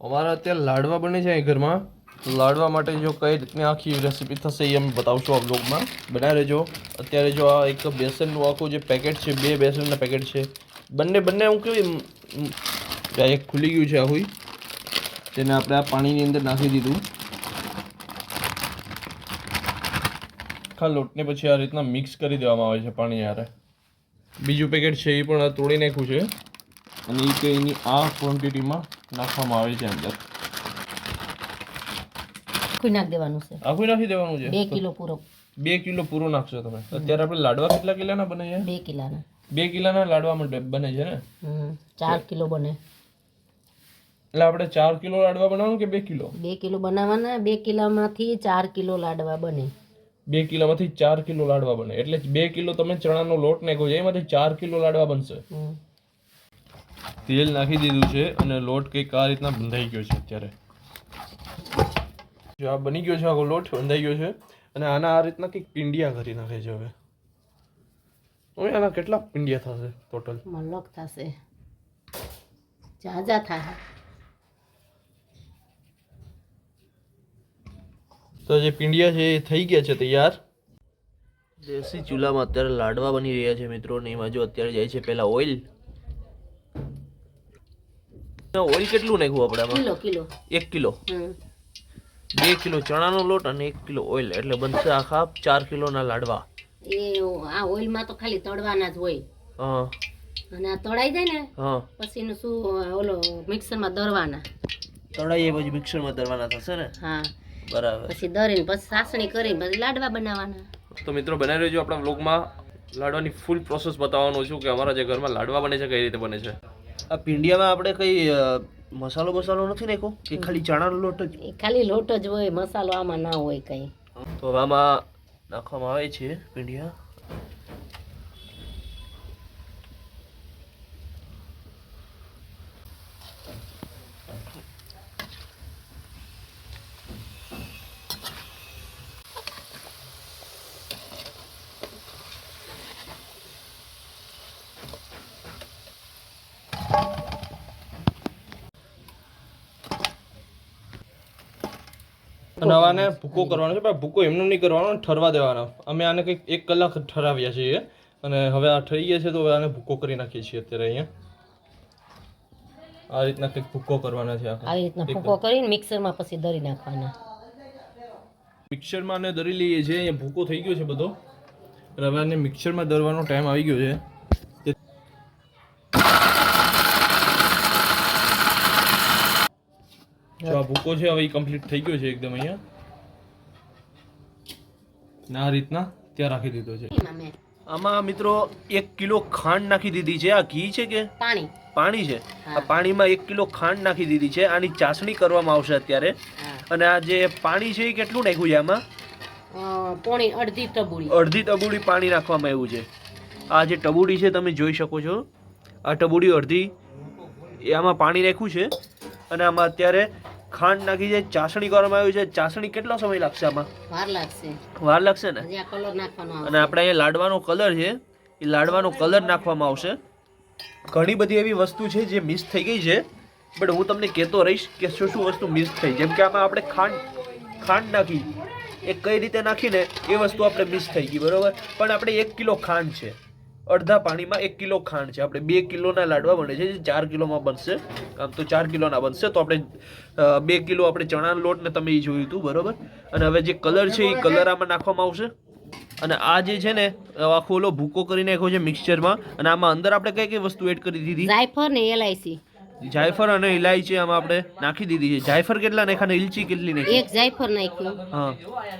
અમારા અત્યારે લાડવા બને છે અહીં ઘરમાં. લાડવા માટે જો કઈ રીતની આખી રેસીપી થશે એ અમે બતાવશું આ બ્લોગમાં બનાવી રહેજો અત્યારે જો આ એક બેસનનું આખું જે પેકેટ છે, બે બેસનના પેકેટ છે, બંને બંને હું કેવી એક ખુલી ગયું છે આખું. તેને આપણે આ પાણીની અંદર નાખી દીધું. આખા લોટને પછી આ રીતના મિક્સ કરી દેવામાં આવે છે પાણી યારે બીજું પેકેટ છે એ પણ તોડી નાખ્યું છે. અને એ કે એની આ ક્વોન્ટિટીમાં નાખવામાં આવે છે અંદર. આખું નાખ દેવાનું છે? આખું નાખી દેવાનું છે? બે કિલો પૂરો. બે કિલો પૂરો નાખશો તમે. અત્યારે આપણે લાડવા કેટલા કિલોના બને છે? બે કિલાના. બે કિલોના લાડવા માટે બને છે ને? હમ ચાર કિલો બને. એટલે આપણે ચાર કિલો લાડવા બનાવવાનું કે બે કિલો? બે કિલો બનાવવાના બે કિલોમાંથી ચાર કિલો લાડવા બને. બે કિલોમાંથી ચાર કિલો લાડવા બને. એટલે બે કિલો તમે ચણાનો લોટ નાખ્યો છે એમાંથી ચાર કિલો લાડવા બનશે. હમ. તેલ નાખી દીધું છે અને લોટ કંઈક આ રીતના બંધાઈ ગયો છે અત્યારે. જો આ બની ગયો છે આખો લોટ બંધાઈ ગયો છે અને આના આ રીતના કંઈક પિંડિયા કરી નાખે છે હવે. હવે આના કેટલા પિંડિયા થશે ટોટલ મલક થશે. જાજા થાય. તો જે પિંડિયા છે એ થઈ ગયા છે તૈયાર. દેશી ચૂલામાં અત્યારે લાડવા બની રહ્યા છે મિત્રો ને એમાં જો અત્યારે જાય છે પહેલાં ઓઇલ ઓઇલ કેટલું નાખ્યું આપણે કિલો કિલો. એક કિલો. બે કિલો ચણાનો લોટ અને એક કિલો ઓઇલ એટલે બનશે આખા ચાર કિલોના લાડવા. એ આ ઓઇલમાં તો ખાલી તળવાના જ હોય. હા. અને આ તળાઈ જાય ને હા. પછી એનું શું ઓલો મિક્સરમાં દરવાના તળાઈએ પછી મિક્સરમાં દરવાના થશે ને? હા. બરાબર. પછી દરીને પછી સાસણી કરીને પછી લાડવા બનાવવાના તો મિત્રો બનાવી રહેજો આપણા વ્લોગમાં. લાડવાની ફૂલ પ્રોસેસ બતાવવાનો છું કે અમારા જે ઘરમાં લાડવા બને છે કઈ રીતે બને છે. આ પિંડિયામાં આપણે કઈ મસાલો મસાલો નથી નાખ્યો? કે ખાલી ચણાનો લોટ જ? એ ખાલી લોટ જ હોય મસાલો આમાં ના હોય કઈ. તો આમાં નાખવામાં આવે છે પિંડિયા. અને આને ભૂકો કરવાનો છે પણ ભૂકો એમનો નહીં કરવાનો ઠરવા દેવાનો. અમે આને કંઈક એક કલાક ઠરાવ્યા છીએ. અને હવે આ ઠરી ગયા છે તો હવે આને ભૂકો કરી નાખીએ છીએ અત્યારે અહીંયા. આ રીતના કંઈક ભૂકો કરવાના છે આવી રીતના ભૂકો કરીને મિક્સરમાં પછી દરી નાખવાના. મિક્સરમાં ને દરી લઈએ છીએ અહીંયા ભૂકો થઈ ગયો છે બધો. અને હવે આને મિક્સરમાં દરવાનો ટાઈમ આવી ગયો છે તે- જો છે હવે એ કમ્પ્લીટ થઈ ગયો છે એકદમ અહીંયા. આ રીતના ત્યાં રાખી દીધો છે. આમાં મિત્રો એક કિલો ખાંડ નાખી દીધી છે. આ ઘી છે કે? પાણી. પાણી છે. આ પાણીમાં એક કિલો ખાંડ નાખી દીધી છે. આની ચાસણી કરવામાં આવશે અત્યારે. અને આ જે પાણી છે એ કેટલું નાખ્યું છે આમાં? પોણી અડધી ટબુડી અડધી ટબુડી પાણી નાખવામાં આવ્યું છે. આ જે ટબુડી છે તમે જોઈ શકો છો. આ ટબુડી અડધી એ આમાં પાણી નાખ્યું છે. અને આમાં અત્યારે ખાંડ નાખી છે ચાસણી કરવામાં આવી છે. ચાસણી કેટલો સમય લાગશે આમાં? વાર લાગશે. વાર લાગશે ને? કલર નાખવાનો અને આપણે અહીંયા લાડવાનો કલર છે. એ લાડવાનો કલર નાખવામાં આવશે. ઘણી બધી એવી વસ્તુ છે જે મિસ થઈ ગઈ છે. બટ હું તમને કહેતો રહીશ કે શું શું વસ્તુ મિસ થઈ. જેમ કે આમાં આપણે ખાંડ ખાંડ નાખી. એ કઈ રીતે નાખીને એ વસ્તુ આપણે મિસ થઈ ગઈ બરોબર? પણ આપણે એક કિલો ખાંડ છે. અડધા પાણીમાં એક કિલો ખાંડ છે. આપણે બે કિલોના લાડવા બને છે, જે ચાર કિલોમાં બનશે. આમ તો ચાર કિલોના બનશે, તો આપણે બે કિલો આપણે ચણાનો લોટ ને તમે એ જોયું હતું, બરોબર? અને હવે જે કલર છે એ કલર આમાં નાખવામાં આવશે. અને આ જે છે ને આખો ઓલો ભૂકો કરી નાખ્યો છે મિક્સચરમાં અને આમાં અંદર આપણે કઈ કઈ વસ્તુ એડ કરી દીધી? જાયફળ ને એલાયચી જાયફળ અને ઇલાયચી આમાં આપણે નાખી દીધી છે. જાયફળ કેટલા નાખ્યા અને ઇલચી કેટલી નાખી? એક જાયફળ નાખ્યું. હા.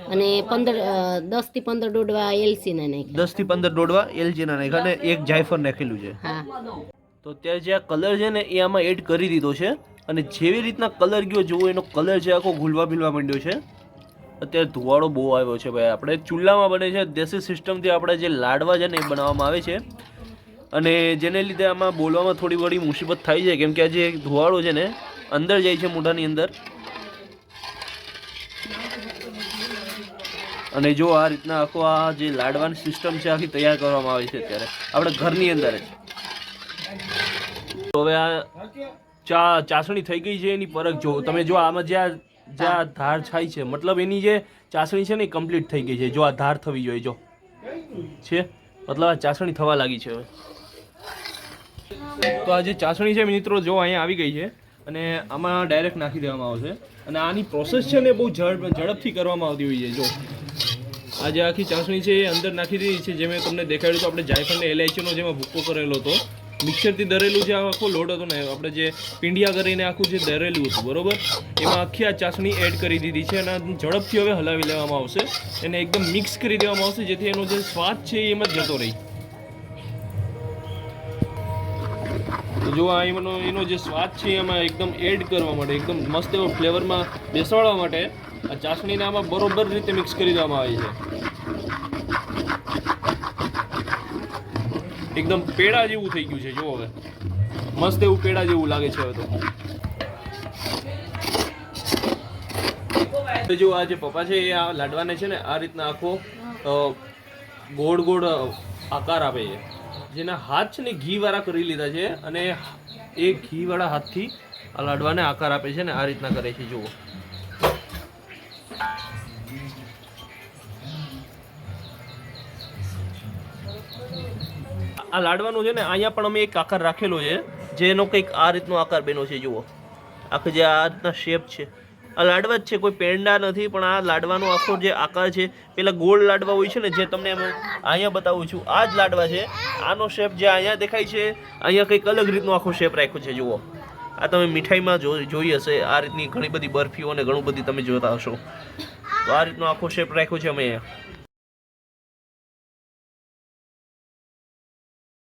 અને પંદર દસથી પંદર દોડવા એલસી ના નાખ્યા. દસથી પંદર દોડવા એલચીના નાખ્યા અને એક જાયફળ નાખેલું છે. હા. તો અત્યારે જે આ કલર છે ને એ આમાં એડ કરી દીધો છે. અને જેવી રીતના કલર ગયો જોવો એનો કલર છે આખો ગુલવા ભીલવા માંડ્યો છે. અત્યારે ધુવાડો બહુ આવ્યો છે ભાઈ. આપણે ચૂલામાં બને છે. દેશી સિસ્ટમથી આપણે જે લાડવા છે ને એ બનાવવામાં આવે છે. અને જેને લીધે આમાં બોલવામાં થોડી ઘણી મુસીબત થાય છે, કેમ કે આ જે ધુવાળો છે ને, અંદર જાય છે મોઢાની અંદર. અને જો આ રીતના આખો આ જે લાડવાની સિસ્ટમ છે, આખી તૈયાર કરવામાં આવી છે અત્યારે. આપણે ઘરની અંદર જ. હવે આ ચા, ચાસણી થઈ ગઈ છે એની પરખ જો. તમે જો આમાં જ્યાં જ્યાં ધાર થાય છે, મતલબ એની જે ચાસણી છે ને કમ્પ્લીટ થઈ ગઈ છે. જો આ ધાર થવી જોઈએ, જો. છે? મતલબ આ ચાસણી થવા લાગી છે હવે. તો આ જે ચાસણી છે મિત્રો, જો અહીંયા આવી ગઈ છે અને આમાં ડાયરેક્ટ નાખી દેવામાં આવશે. અને આની પ્રોસેસ છે ને બહુ ઝડપ ઝડપથી કરવામાં આવતી હોય છે, જો. આ જે આખી ચાસણી છે એ અંદર નાખી દીધી છે, જે મેં તમને દેખાડ્યું તો આપણે જાયફળને એલાયચીનો જેમાં ભૂક્કો કરેલો હતો. મિક્સરથી દરેલું જે આખો લોટ હતો ને, આપણે જે પિંડિયા કરીને આખું જે દરેલું હતું, બરોબર? એમાં આખી આ ચાસણી એડ કરી દીધી છે અને ઝડપથી હવે હલાવી લેવામાં આવશે. એને એકદમ મિક્સ કરી દેવામાં આવશે, જેથી એનો જે સ્વાદ છે એ એમાં જ જતો રહી. જો આ એનો એનો જે સ્વાદ છે એમાં એકદમ એડ કરવા માટે, એકદમ મસ્ત એવો ફ્લેવરમાં બેસાડવા માટે આ ચાસણીને આમાં બરોબર રીતે મિક્સ કરી દેવામાં આવી છે. એકદમ પેડા જેવું થઈ ગયું છે જો હવે. મસ્ત એવું પેડા જેવું લાગે છે હવે તો. જો આ જે પપ્પા છે એ આ લાડવાને છે ને આ રીતના આખો ગોળ ગોળ આકાર આપે છે. જેના હાથ છે ને ઘી વાળા કરી લીધા છે અને એ ઘી વાળા હાથથી આ લાડવાને આકાર આપે છે ને આ રીતના કરે છે, જુઓ. આ લાડવાનું છે ને અહીંયા પણ અમે એક આકાર રાખેલો છે, જેનો કંઈક આ રીતનો આકાર બન્યો છે, જુઓ. આખો જે આ રીતના શેપ છે. આ લાડવા જ છે, કોઈ પેંડા નથી, પણ આ લાડવાનો આખો જે આકાર છે, પેલા ગોળ લાડવા હોય છે ને, જે તમને અહીંયા બતાવું છું, આ જ લાડવા છે. આનો શેપ જે અહીંયા દેખાય છે, અહીંયા કંઈક અલગ રીતનો આખો શેપ રાખ્યો છે, જુઓ. આ તમે મીઠાઈમાં જો, જોઈ હશે, આ રીતની ઘણી બધી બરફીઓ અને ઘણું બધી તમે જોતા હશો. તો આ રીતનો આખો શેપ રાખ્યો છે અમે અહીંયા.